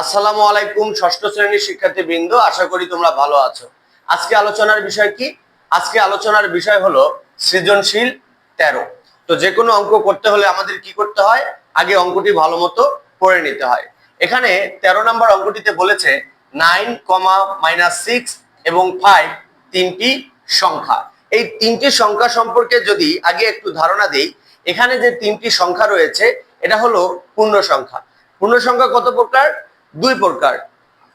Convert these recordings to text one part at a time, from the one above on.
আসসালামু আলাইকুম, ষষ্ঠ শ্রেণির শিক্ষার্থী বৃন্দ আশা করি তোমরা ভালো আছো। আজকে আলোচনার বিষয় কি? আজকে আলোচনার বিষয় হলো সৃজনশীল তেরো। তো যে কোনো অঙ্ক করতে হলে আমাদের কি করতে হয়? আগে অঙ্কটি ভালো মতো পড়ে নিতে হয়। এখানে তেরো নম্বর অঙ্কটিতে বলেছে, নাইন কমা মাইনাস সিক্স এবং ফাইভ তিনটি সংখ্যা। এই তিনটি সংখ্যা সম্পর্কে যদি আগে একটু ধারণা দিই, এখানে যে তিনটি সংখ্যা রয়েছে, এটা হলো পূর্ণ সংখ্যা। পূর্ণ সংখ্যা কত প্রকার? দুই প্রকার।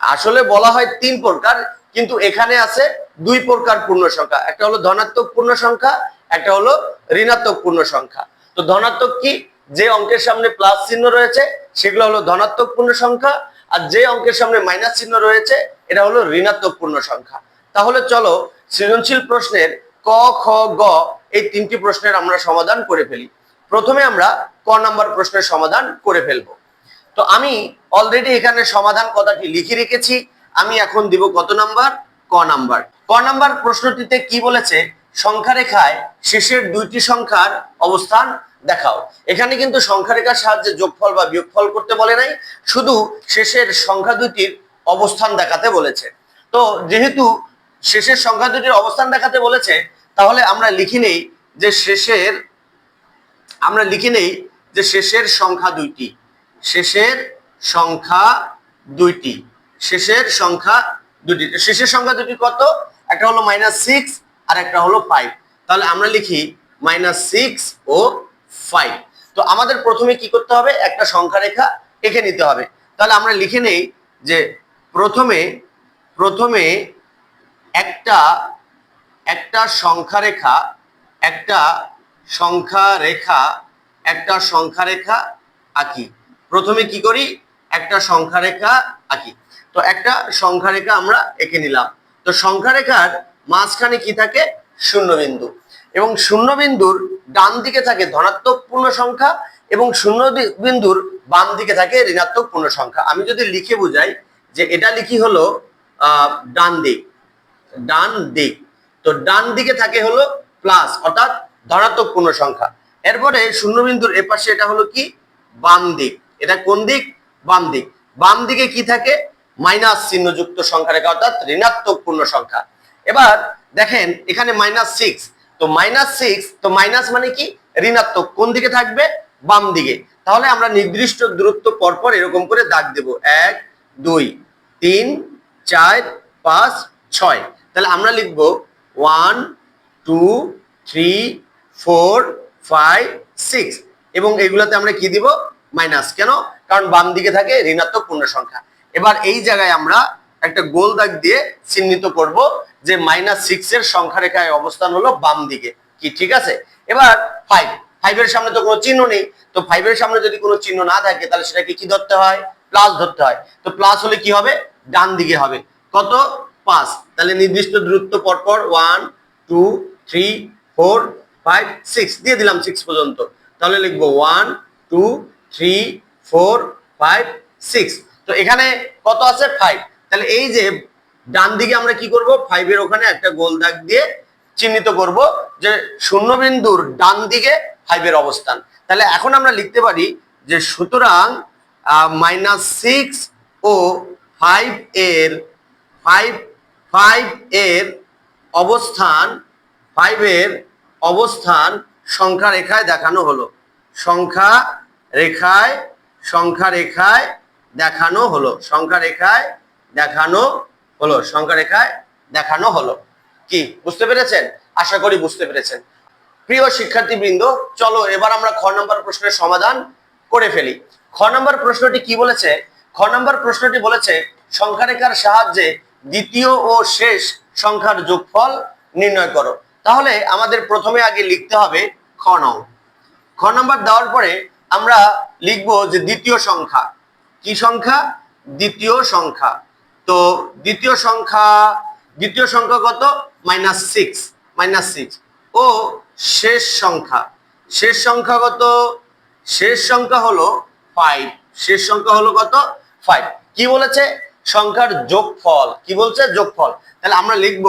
আসলে বলা হয় তিন প্রকার, কিন্তু এখানে আছে দুই প্রকার পূর্ণ সংখ্যা। একটা হলো ধনাত্মক পূর্ণ সংখ্যা, একটা হলো ঋণাত্মক পূর্ণ সংখ্যা। তো ধনাত্মক কি? যে অঙ্কের সামনে প্লাস চিহ্ন রয়েছে, সেগুলো হলো ধনাত্মক পূর্ণ সংখ্যা, আর যে অঙ্কের সামনে মাইনাস চিহ্ন রয়েছে, এটা হলো ঋণাত্মক পূর্ণ সংখ্যা। তাহলে চলো সৃজনশীল প্রশ্নের ক, খ, গ, এই তিনটি প্রশ্নের আমরা সমাধান করে ফেলি। প্রথমে আমরা ক নাম্বার প্রশ্নের সমাধান করে ফেলব। তো আমি অলরেডি এখানে সমাধান কথাটি লিখে রেখেছি। আমি এখন দিব কত নাম্বার? ক নাম্বার। ক নাম্বার প্রশ্নটিতে কি বলেছে? সংখ্যা রেখায় শেষের দুইটি সংখ্যার অবস্থান দেখাও। এখানে কিন্তু সংখ্যা রেখার সাহায্যে যোগফল বা বিয়োগফল করতে বলে নাই, শুধু শেষের সংখ্যা দুইটির অবস্থান দেখাতে বলেছে। তো যেহেতু শেষের সংখ্যা দুটির অবস্থান দেখাতে বলেছে, তাহলে আমরা লিখি নেই যে শেষের, আমরা লিখে নেই যে শেষের সংখ্যা দুইটি। শেষের সংখ্যা দুইটি। শেষের সংখ্যা দুটি শেষের সংখ্যা দুটি কত? একটা হলো মাইনাস সিক্স আর একটা হলো ফাইভ তাহলে আমরা লিখি মাইনাস সিক্স ও ফাইভ তো আমাদের প্রথমে কি করতে হবে? একটা সংখ্যা রেখা এঁকে নিতে হবে। তাহলে আমরা লিখে নেই যে প্রথমে প্রথমে একটা একটা সংখ্যা রেখা, একটা সংখ্যা রেখা, একটা সংখ্যা রেখা আঁকি। প্রথমে কি করি? একটা সংখ্যা রেখা আঁকি। তো একটা সংখ্যা রেখা আমরা এঁকে নিলাম। তো সংখ্যা রেখার মাঝখানে কি থাকে? শূন্যবিন্দু। এবং শূন্যবিন্দুর ডান দিকে থাকে ধনাত্মক পূর্ণ সংখ্যা এবং শূন্য বিন্দুর বাম দিকে থাকে ঋণাত্মক পূর্ণ সংখ্যা। আমি যদি লিখে বুঝাই যে এটা লিখি হলো ডান দিক। ডান দিক। তো ডান দিকে থাকে হলো প্লাস, অর্থাৎ ধনাত্মক পূর্ণ সংখ্যা। এরপরে শূন্যবিন্দুর এপাশে এটা হলো কি? বাম দিক। এটা কোন দিক? বাম দিক। বাম দিকে কি থাকে? মাইনাস চিহ্নযুক্ত সংখ্যা রেখা, অর্থাৎ ঋণাত্মক পূর্ণ সংখ্যা। এবার দেখেন, এখানে মাইনাস সিক্স তো মাইনাস সিক্স তো মাইনাস মানে কি? ঋণাত্মক। কোন দিকে থাকবে? বাম দিকে। তাহলে আমরা নির্দিষ্ট দূরত্ব পরপর এরকম করে দাগ দেব। এক, দুই, তিন, চার, পাঁচ, ছয়। তাহলে আমরা লিখব one two three four five six এবং এগুলোতে আমরা কি দিব? মাইনাস কেন? কারণ বাম দিকে থাকে ঋণাত্মক পূর্ণ সংখ্যা এবার এই জায়গায় আমরা একটা গোল দাগ দিয়ে চিহ্নিত করব যে মাইনাস সিক্স এর সংখ্যা রেখায় অবস্থান হলো বাম দিকে। কি ঠিক আছে? এবার ফাইভ ফাইভের সামনে তো কোনো চিহ্ন নেই। তো ফাইভের সামনে যদি কোনো চিহ্ন না থাকে, তাহলে সেটাকে কি ধরতে হয়? প্লাস ধরতে হয়। তো প্লাস হলে কি হবে? ডান দিকে হবে। কত? পাঁচ। তাহলে নির্দিষ্ট দূরত্ব পরপর one two three four five six দিয়ে দিলাম সিক্স পর্যন্ত। তাহলে লিখব one two three four five six তো এখানে কত আছে? ফাইভ তাহলে এই যে ডান দিকে আমরা কি করব? ফাইভের ওখানে একটা গোল দাগ দিয়ে চিহ্নিত করব যে শূন্যবিন্দুর ডান দিকে ফাইভের অবস্থান। তাহলে এখন আমরা লিখতে পারি যে সুতরাং মাইনাস সিক্স ও ফাইভ এর ফাইভ ফাইভ এর অবস্থান ফাইভের অবস্থান সংখ্যা রেখায় দেখানো হলো। সংখ্যা রেখায় সংখ্যা রেখায় দেখানো হলো। সংখ্যা রেখায় দেখানো হলো। সংখ্যা রেখায় দেখানো হলো। কি, বুঝতে পেরেছেন? আশা করি বুঝতে পেরেছেন। প্রিয় শিক্ষার্থীবৃন্দ, চলো এবার আমরা খ নম্বর প্রশ্নের সমাধান করে ফেলি। খ নম্বর প্রশ্নটি কি বলেছে? খ নম্বর প্রশ্নটি বলেছে, সংখ্যা রেখার সাহায্যে দ্বিতীয় ও শেষ সংখ্যার যোগফল নির্ণয় করো। তাহলে আমাদের প্রথমে আগে লিখতে হবে খ নং। খ নম্বর দেওয়ার পরে আমরা লিখব যে দ্বিতীয় সংখ্যা। কি সংখ্যা? দ্বিতীয় সংখ্যা। তো দ্বিতীয় সংখ্যা দ্বিতীয় সংখ্যা কত? Minus six minus six. ও শেষ সংখ্যা। শেষ সংখ্যা কত? শেষ সংখ্যা হলো ফাইভ শেষ সংখ্যা হলো কত? ফাইভ কি বলেছে? সংখ্যার যোগফল। কি বলছে? যোগফল। তাহলে আমরা লিখব,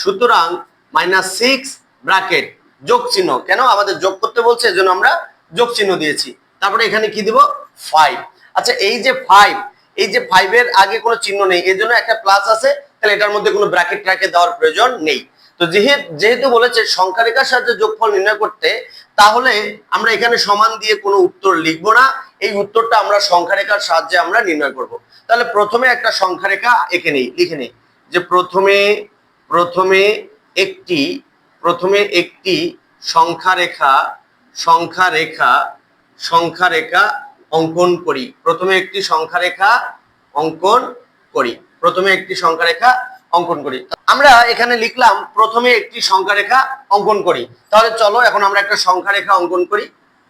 সুতরাং মাইনাস সিক্স, ব্র্যাকেট যোগ চিহ্ন কেন? আমাদের যোগ করতে বলছে, এজন্য আমরা যোগ চিহ্ন দিয়েছি। তারপরে এখানে কি দিব? ফাইভ আচ্ছা এই যে ফাইভ এই যে ফাইভের আগে কোনো চিহ্ন নেই এই জন্য একটা প্লাস আছে, তাহলে এটার মধ্যে কোনো ব্র্যাকেট ট্র্যাকেট দেওয়ার প্রয়োজন নেই। তো যেহেতু বলেছে সংখ্যা রেখার সাহায্যে যোগফল নির্ণয় করতে, তাহলে আমরা এখানে সমান দিয়ে কোনো উত্তর লিখব না। এই উত্তরটা আমরা সংখ্যা রেখার সাহায্যে আমরা নির্ণয় করব। তাহলে প্রথমে একটা সংখ্যা রেখা এঁকে নেই, লিখে নেই। যে প্রথমে প্রথমে একটি প্রথমে একটি সংখ্যা রেখা সংখ্যা রেখা সংখ্যা রেখা অঙ্কন করি। প্রথমে একটি সংখ্যা রেখা অঙ্কন করি। প্রথমে একটি সংখ্যা রেখা অঙ্কন করি। আমরা এখানে লিখলাম, প্রথমে একটি সংখ্যা রেখা অঙ্কন করি। তাহলে চলো এখন আমরা একটা সংখ্যা রেখা অঙ্কন করি।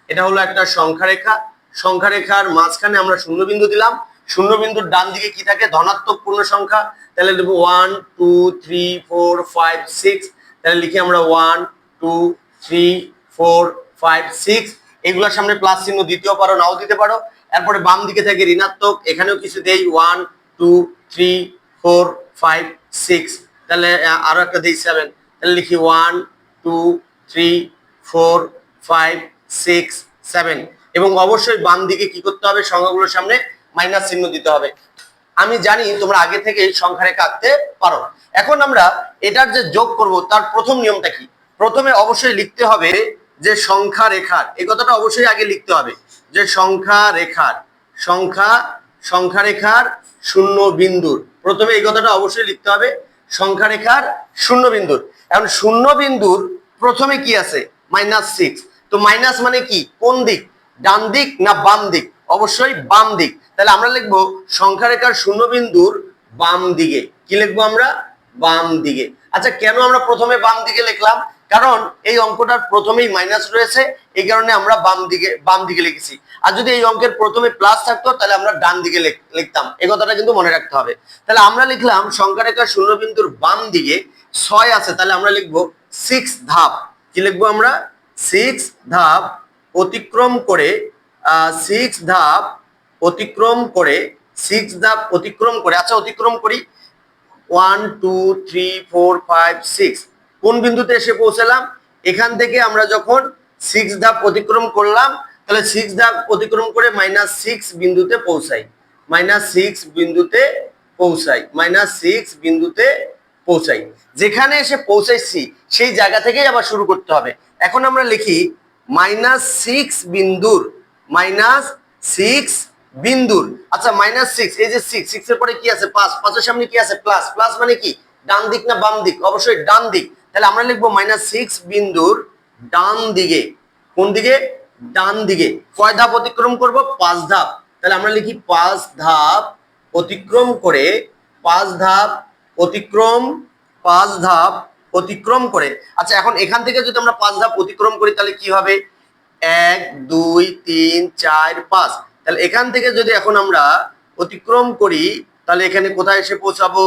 এটা হলো একটা সংখ্যা রেখা সংখ্যা রেখার মাঝখানে আমরা শূন্যবিন্দু দিলাম। শূন্যবিন্দুর ডান দিকে কি থাকে? ধনাত্মক পূর্ণ সংখ্যা। তাহলে দেবো one, two, three, four, five, six. তাহলে লিখি আমরা one, two, three, four five six এগুলোর সামনে প্লাস চিহ্ন দিতেও পারো নাও দিতে পারো। এরপরে বাম দিকে থাকে ঋণাত্মক এখানেও কিছু দেই one two three four five six তাহলে আহ, আরও একটা দেই সেভেন তাহলে লিখি one two three four five six seven এবং অবশ্যই বাম দিকে কি করতে হবে? সংখ্যাগুলোর সামনে মাইনাস চিহ্ন দিতে হবে। আমি জানি তোমরা আগে থেকে এই সংখ্যা রেখা আঁকতে পারো। এখন আমরা এটার যে যোগ করব তার প্রথম নিয়মটা কি? প্রথমে অবশ্যই লিখতে হবে যে সংখ্যা রেখার এই কথাটা অবশ্যই আগে লিখতে হবে, যে সংখ্যা রেখার, সংখ্যা সংখ্যা রেখার শূন্য বিন্দুর, প্রথমে এই কথাটা অবশ্যই লিখতে হবে, সংখ্যা রেখার শূন্য বিন্দুর, এখন শূন্য বিন্দুর প্রথমে কি আছে? মাইনাস সিক্স তো মাইনাস মানে কি? কোন দিক? ডান দিক না বাম দিক? অবশ্যই বাম দিক, তাহলে আমরা লিখব সংখ্যা রেখার শূন্য বিন্দুর বাম দিকে, কি লিখব আমরা? বাম দিকে আচ্ছা কেন আমরা প্রথমে বাম দিকে লিখলাম? কারণ এই অঙ্কটার প্রথমেই মাইনাস রয়েছে, এই কারণে আমরা বাম দিকে বাম দিকে লিখেছি। আর যদি এই অঙ্কের প্রথমে প্লাস থাকতো, তাহলে আমরা ডান দিকে লিখ- লিখতাম। এই কথাটা কিন্তু মনে রাখতে হবে। তাহলে আমরা লিখলাম সংখ্যা রেখার শূন্য বিন্দুর বাম দিকে ছয় আছে, তাহলে আমরা লিখব সিক্স ধাপ। কি লিখব আমরা? সিক্স ধাপ অতিক্রম করে সিক্স ধাপ অতিক্রম করে সিক্স ধাপ অতিক্রম করে আচ্ছা অতিক্রম করি। One two three four five six কোন বিন্দুতে এসে পৌঁছালাম? এখান থেকে আমরা যখন সিক্স ধাপ অতিক্রম করলাম, তাহলে সিক্স ধাপ অতিক্রম করে মাইনাস সিক্স বিন্দুতে পৌঁছাই। মাইনাস সিক্স বিন্দুতে পৌঁছাই। মাইনাস সিক্স বিন্দুতে পৌঁছাই। যেখানে এসে পৌঁছাইছি, সেই জায়গা থেকেই আবার শুরু করতে হবে। এখন আমরা লিখি মাইনাস সিক্স বিন্দুর মাইনাস সিক্স বিন্দুর। আচ্ছা মাইনাস সিক্স এই যে সিক্স সিক্স এর পরে কি আছে? পাঁচ, পাঁচের সামনে কি আছে? প্লাস প্লাস মানে কি? ডান দিক না বাম দিক? অবশ্যই ডান দিক। তাহলে আমরা লিখব মাইনাস সিক্স বিন্দুর ডান দিকে। কোন দিকে? ডান দিকে। কয় ধাপ অতিক্রম করব? পাঁচ ধাপ। তাহলে আমরা লিখি পাঁচ ধাপ অতিক্রম করে, পাঁচ ধাপ অতিক্রম, পাঁচ ধাপ অতিক্রম করে। আচ্ছা এখন এখান থেকে যদি আমরা পাঁচ ধাপ অতিক্রম করি, তাহলে কি হবে? এক, দুই, তিন, চার, পাঁচ। তাহলে এখান থেকে যদি এখন আমরা অতিক্রম করি, তাহলে এখানে কোথায় এসে পৌঁছাবো?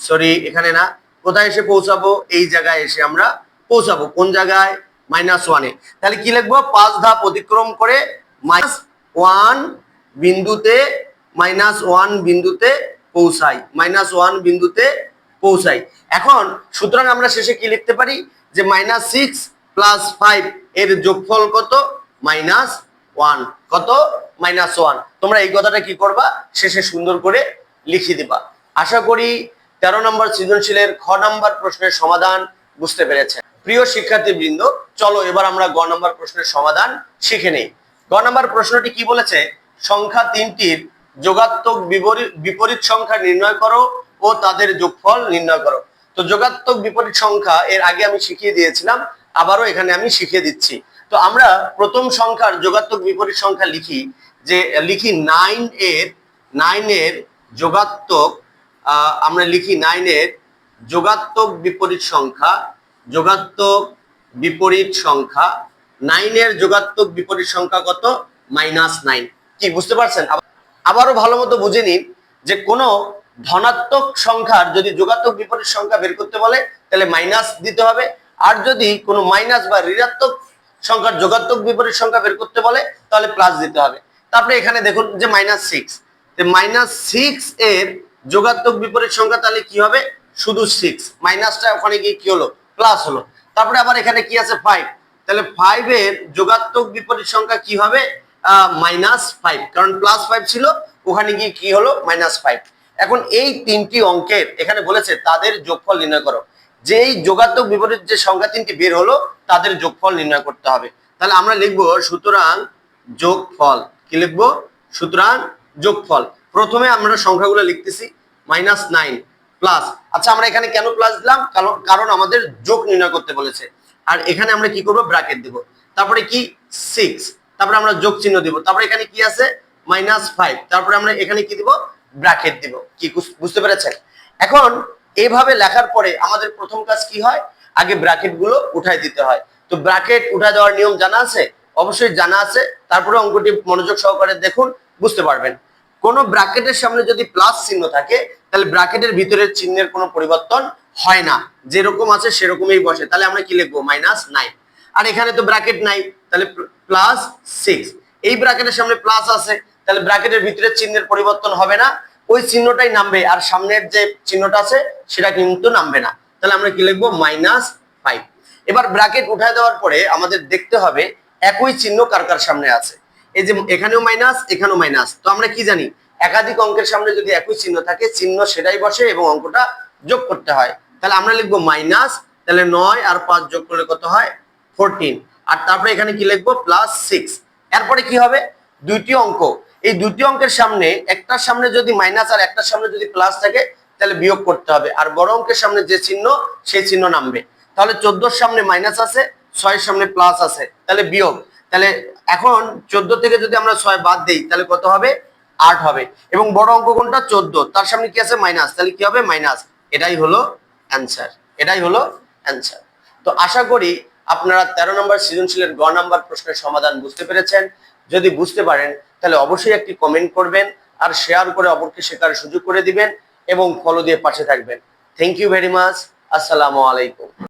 সরি এখানে না। কোথায় এসে পৌঁছাবো? এই জায়গায় এসে আমরা পৌঁছাবো। কোন জায়গায়? মাইনাস ওয়ানে তাহলে কি লিখব? পাঁচ ধাপ অতিক্রম করে মাইনাস ওয়ান বিন্দুতে মাইনাস ওয়ান বিন্দুতে পৌঁছাই। মাইনাস ওয়ান বিন্দুতে পৌঁছাই। এখন সুতরাং আমরা শেষে কি লিখতে পারি? যে মাইনাস সিক্স প্লাস ফাইভ এর যোগফল কত? মাইনাস ওয়ান কত? মাইনাস ওয়ান তোমরা এই কথাটা কি করবা? শেষে সুন্দর করে লিখে দিবা। আশা করি তেরো নম্বর সৃজনশীলের খ নম্বর প্রশ্নের সমাধান বুঝতে পেরেছেন। প্রিয় শিক্ষার্থী বৃন্দ চলো এবার আমরা গ নম্বর প্রশ্নের সমাধান শিখে নেই। গ নম্বর প্রশ্নটি কি বলেছে? সংখ্যা তিনটির যোগাত্মক বিপরীত সংখ্যা নির্ণয় করো ও তাদের যোগফল নির্ণয় করো। তো যোগাত্মক বিপরীত সংখ্যা এর আগে আমি শিখিয়ে দিয়েছিলাম, আবারও এখানে আমি শিখিয়ে দিচ্ছি। তো আমরা প্রথম সংখ্যার যোগাত্মক বিপরীত সংখ্যা লিখি, যে লিখি নাইন এর নাইন এর যোগাত্মক আমরা লিখি নাইনের যোগাত্মক বিপরীত সংখ্যা, যোগাত্মক বিপরীত সংখ্যা, নাইনের যোগাত্মক বিপরীত সংখ্যা কত? Minus nine. কি, বুঝতে পারছেন? আবারও ভালো মতো বুঝে নিন যে কোনো ধনাত্মক সংখ্যার যদি যোগাত্মক বিপরীত সংখ্যা বের করতে বলে, তাহলে মাইনাস দিতে হবে। আর যদি কোনো মাইনাস বা ঋণাত্মক সংখ্যার যোগাত্মক বিপরীত সংখ্যা বের করতে বলে, তাহলে প্লাস দিতে হবে। তারপরে এখানে দেখুন যে মাইনাস সিক্স মাইনাস সিক্স এর যোগাত্মক বিপরীত সংখ্যা তাহলে কি হবে? শুধু সিক্স মাইনাসটা ওখানে গিয়ে কি হলো? প্লাস হলো। তারপরে আবার এখানে কি আছে? ফাইভ তাহলে ফাইভ এর যোগাত্মক বিপরীত সংখ্যা কি হবে? মাইনাস ফাইভ কারণ প্লাস ফাইভ ছিল, ওখানে গিয়ে কি হলো? মাইনাস ফাইভ এখন এই তিনটি অঙ্কের এখানে বলেছে, তাদের যোগফল নির্ণয় করো। যে এই যোগাত্মক বিপরীত যে সংখ্যা তিনটি বের হলো, তাদের যোগফল নির্ণয় করতে হবে। তাহলে আমরা লিখব, সুতরাং যোগফল। কি লিখব? সুতরাং যোগফল। প্রথমে আমরা সংখ্যাগুলো লিখতেছি। Minus nine plus. আচ্ছা আমরা এখানে কেন প্লাস দিলাম? কারণ আমাদের যোগ নির্ণয় করতে বলেছে। আর এখানে আমরা কি করব? ব্র্যাকেট দিব। তারপরে কি? সিক্স তারপরে আমরা যোগ চিহ্ন দিব। তারপরে এখানে কি আছে? মাইনাস ফাইভ তারপরে আমরা এখানে কি দিব? ব্র্যাকেট দিব। কি, বুঝ- বুঝতে পেরেছেন? এখন এইভাবে লেখার পরে আমাদের প্রথম কাজ কি হয়? আগে ব্র্যাকেটগুলো উঠাই দিতে হয়। তো ব্র্যাকেট উঠাই দেওয়ার নিয়ম জানা আছে? অবশ্যই জানা আছে। তারপরে অঙ্কটি মনোযোগ সহকারে দেখুন, বুঝতে পারবেন। কোন ব্র্যাকেটের সামনে যদি প্লাস চিহ্ন থাকে, তাহলে ব্র্যাকেটের ভিতরের চিহ্নের কোনো পরিবর্তন হয় না। যেরকম আছে সেরকমই বসে। তাহলে আমরা কি লিখব? Minus nine. আর এখানে তো ব্র্যাকেট নাই। তাহলে প্লাস সিক্স। এই ব্র্যাকেটের সামনে প্লাস আছে। তাহলে ব্র্যাকেটের ভিতরের চিহ্নের পরিবর্তন হবে না। ওই চিহ্নটাই নামবে। আর সামনের যে চিহ্নটা আছে, সেটা কিন্তু নামবে না। তাহলে আমরা কি লিখব? Minus five. এবার ব্র্যাকেট উঠায় দেওয়ার পরে আমাদের দেখতে হবে একই চিহ্ন কার কার সামনে আছে। এই যে এখানেও মাইনাস এখানেও মাইনাস তো আমরা কি জানি? একাধিক অঙ্কের সামনে যদি একই চিহ্ন থাকে, চিহ্ন সেটাই বসে এবং অঙ্কটা যোগ করতে হয়। তাহলে আমরা লিখব মাইনাস তাহলে নয় আর পাঁচ যোগ করলে কত হয়? ফোরটিন আর তারপরে এখানে কি লিখব? প্লাস সিক্স এরপরে কি হবে? দুইটি অঙ্ক। এই দুটি অঙ্কের সামনে, একটার সামনে যদি মাইনাস আর একটার সামনে যদি প্লাস থাকে, তাহলে বিয়োগ করতে হবে। আর বড় অঙ্কের সামনে যে চিহ্ন, সেই চিহ্ন নামবে। তাহলে চোদ্দোর সামনে মাইনাস আছে, ছয়ের সামনে প্লাস আছে, তাহলে বিয়োগ। তাহলে এখন চোদ্দ থেকে যদি আমরা ছয় বাদ দিই, তাহলে কত হবে? আট হবে। এবং বড় অঙ্ক কোনটা? চোদ্দ। তার সামনে কি আছে? মাইনাস। তাহলে কি হবে? মাইনাস। এটাই হলো অ্যান্সার। এটাই হলো অ্যান্সার। তো আশা করি আপনারা তেরো নম্বর সৃজনশীলের গ নাম্বার প্রশ্নের সমাধান বুঝতে পেরেছেন। যদি বুঝতে পারেন, তাহলে অবশ্যই একটি কমেন্ট করবেন আর শেয়ার করে অপরকে শেখার সুযোগ করে দিবেন এবং ফলো দিয়ে পাশে থাকবেন। থ্যাংক ইউ ভেরি মাচ আসসালামু আলাইকুম।